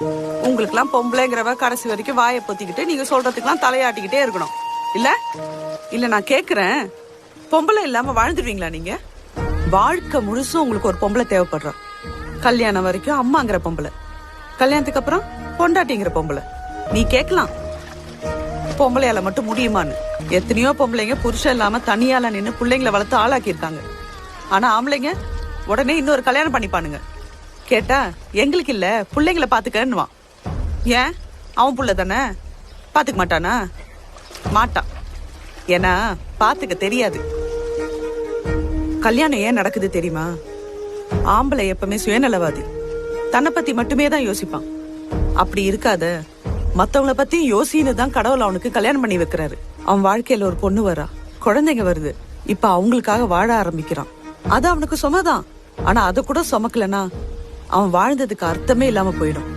உங்களுக்குலாம் பொம்பளைங்கிறவ கடைசி வரைக்கும் வாயை பொத்திக்கிட்டு நீங்க சொல்றதுக்கெல்லாம் தலையாட்டிக்கிட்டே இருக்கணும். இல்ல? இல்ல நான் கேக்குறேன். பொம்பளை இல்லாம வாழ்ந்துடுவீங்களா நீங்க? வாழ்க்கை முழுசும் உங்களுக்கு ஒரு பொம்பளை தேவைப்படுறா. கல்யாணம் வரைக்கும் அம்மாங்கிற பொம்பளை. கல்யாணத்துக்கு அப்புறம் பொண்டாட்டிங்கிற பொம்பளை. நீ கேட்கலாம். பொம்பளையால மட்டும் முடியுமான்னு. எத்தனையோ பொம்பளைங்க புருஷன் இல்லாம தனியால நின்று பிள்ளைங்களை வளர்த்து ஆளாக்கி இருக்காங்க ஆனா ஆம்பளைங்க உடனே இன்னொரு கல்யாணம் பண்ணிப்பானுங்க. கேட்டா எங்களுக்கு இல்ல பிள்ளைங்களை பாத்துக்கன்னுவான் ஏன்? அவன் புள்ள தானே? பாத்துக்க மாட்டானா? மாட்டான் ஏன்னா பாத்துக்க தெரியாது. கல்யாணம் ஏன் நடக்குது தெரியுமா? ஆம்பளை எப்பவுமே சுயநலவாதி. தன்னை பத்தி மட்டுமே தான் யோசிப்பான். அப்படி இருக்காத. மத்தவங்கள பத்தி யோசின்னு தான் கடவுள் அவனுக்கு கல்யாணம் பண்ணி வைக்கிறாரு. அவன் வாழ்க்கையில ஒரு பொண்ணு வரா. குழந்தைங்க வருது. இப்ப அவங்களுக்காக வாழ ஆரம்பிக்கிறான். அது அவனுக்கு சுமதான். ஆனா அதை கூட சுமக்கலனா அவன் வாழ்ந்ததுக்கு அர்த்தமே இல்லாம போயிடும்.